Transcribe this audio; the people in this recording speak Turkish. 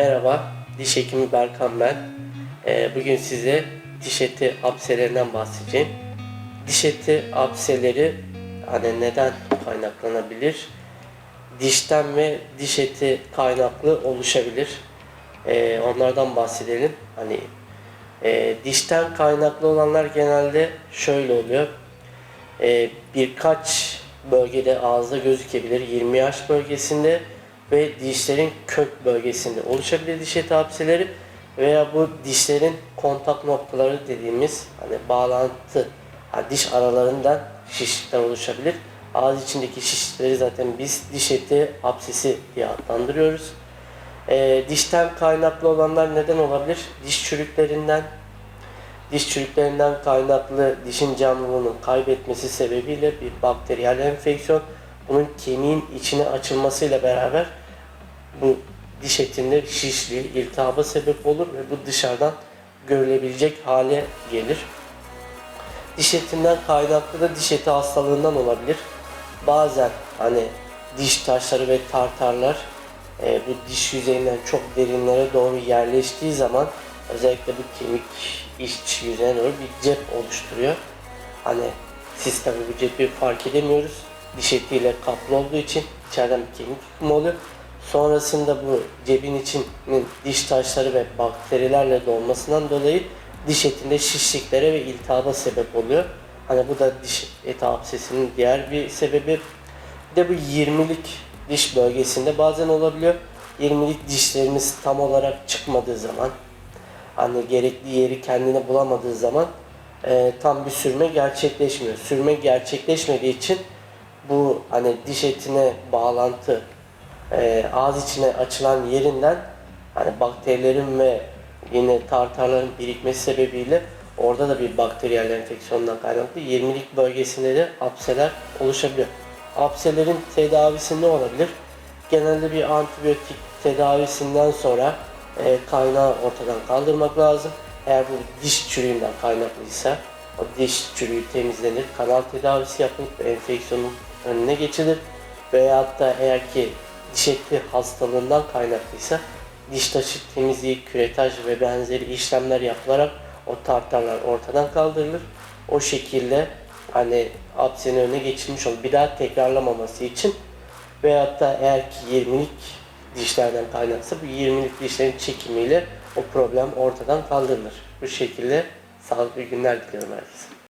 Merhaba, diş hekimi Berkan ben. Ee, bugün size diş eti apselerinden bahsedeceğim. Diş eti apseleri hani neden kaynaklanabilir? Dişten ve diş eti kaynaklı oluşabilir. Ee, onlardan bahsedelim. Hani e, dişten kaynaklı olanlar genelde şöyle oluyor. Ee, birkaç bölgede ağızda gözükebilir. 20 yaş bölgesinde ve dişlerin kök bölgesinde oluşabilir diş eti hapseleri veya bu dişlerin kontak noktaları dediğimiz hani bağlantı hani diş aralarından şişlikler oluşabilir. Ağız içindeki şişlikleri zaten biz diş eti hapsesi diye adlandırıyoruz. Ee, dişten kaynaklı olanlar neden olabilir? Diş çürüklerinden, diş çürüklerinden kaynaklı dişin canlılığını kaybetmesi sebebiyle bir bakteriyel enfeksiyon bunun kemiğin içine açılmasıyla beraber bu diş etinde şişliği, iltihaba sebep olur ve bu dışarıdan görülebilecek hale gelir. Diş etinden kaynaklı da diş eti hastalığından olabilir. Bazen hani diş taşları ve tartarlar e, bu diş yüzeyinden çok derinlere doğru yerleştiği zaman özellikle bu kemik iç yüzeyine doğru bir cep oluşturuyor. Hani siz tabi bu cepi fark edemiyoruz. Diş etiyle kaplı olduğu için içeriden bir kemik oluyor. Sonrasında bu cebin içinin diş taşları ve bakterilerle dolmasından dolayı diş etinde şişliklere ve iltihaba sebep oluyor. Hani bu da diş eti absesinin diğer bir sebebi. Bir de bu 20'lik diş bölgesinde bazen olabiliyor. 20'lik dişlerimiz tam olarak çıkmadığı zaman hani gerekli yeri kendine bulamadığı zaman e, tam bir sürme gerçekleşmiyor. Sürme gerçekleşmediği için bu hani diş etine bağlantı e, ağız içine açılan yerinden hani bakterilerin ve yine tartarların birikmesi sebebiyle orada da bir bakteriyel enfeksiyondan kaynaklı 20'lik bölgesinde de apseler oluşabiliyor. Apselerin tedavisi ne olabilir? Genelde bir antibiyotik tedavisinden sonra e, kaynağı ortadan kaldırmak lazım. Eğer bu diş çürüğünden kaynaklıysa o diş çürüğü temizlenir, kanal tedavisi yapılıp enfeksiyonun önüne geçilir. Veyahut da eğer ki eti hastalığından kaynaklıysa diş taşı temizliği, küretaj ve benzeri işlemler yapılarak o tartarlar ortadan kaldırılır. O şekilde hani apsenin önüne geçilmiş olur. Bir daha tekrarlamaması için veyahut da eğer ki 20'lik dişlerden kaynaksa bu 20'lik dişlerin çekimiyle o problem ortadan kaldırılır. Bu şekilde sağlıklı günler diliyorum herkese.